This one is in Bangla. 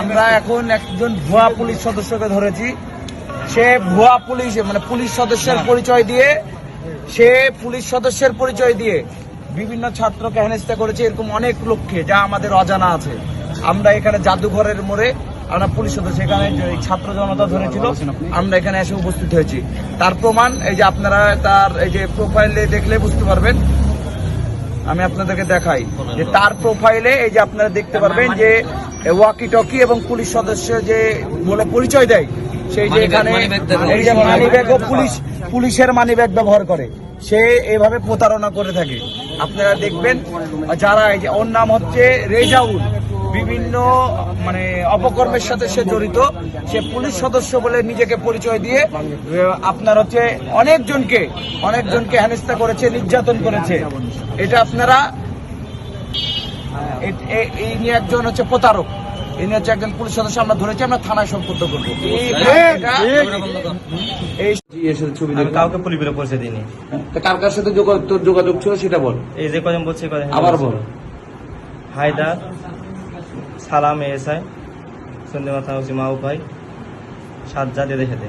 আমরা এখন একজন ভুয়া পুলিশ সদস্যকে ধরেছি। সে ভুয়া পুলিশ মানে পুলিশ সদস্যের পরিচয় দিয়ে সে পুলিশ সদস্যের পরিচয় দিয়ে বিভিন্ন ছাত্রকে হেনস্থা করেছে এরকম অনেক লোককে যা আমাদের অজানা আছে। আমরা এখানে জাদুঘরের মোড়ে আমরা পুলিশ সদস্য এখানে ছাত্র জনতা ধরেছিল আমরা এখানে এসে উপস্থিত হয়েছি। তার প্রমাণ এই যে আপনারা তার এই যে প্রোফাইলে দেখলে বুঝতে পারবেন। আমি আপনাদেরকে দেখাই যে তার প্রোফাইলে এই যে আপনারা দেখতে পারবেন যে ওয়াকি টকি এবং পুলিশ সদস্য যে বলে পরিচয় দেয় সেই যে এখানে এই যে মানি ব্যাগও পুলিশ পুলিশের মানি ব্যাগ ব্যবহার করে। সে এভাবে প্রতারণা করে থাকে। আপনারা দেখবেন যারা এই যে ওর নাম হচ্ছে রেজাউল। বিভিন্ন মানে অপকর্মের সাথে সে জড়িত। সে পুলিশ সদস্য বলে নিজেকে পরিচয় দিয়ে আপনার হচ্ছে অনেকজনকে অনেকজনকে হেনস্থা করেছে নির্যাতন করেছে। এটা আপনারা এই নিয়ে একজন হচ্ছে প্রতারক। এই নিয়ে হচ্ছে একজন পুলিশ সদস্য আমরা ধরেছি আমরা থানায় সম্পর্ক করব। এই ছবি কাউকে পুলিশ পৌঁছে দিইনি কার কার সাথে তোর যোগাযোগ ছিল সেটা বল। এই যে কজন বলছে কজন আবার বল। হায়দার সালাম এসআই সন্ধ্যে মাথা হচ্ছে মাহু ভাই সাজ্জাদ এদের সাথে।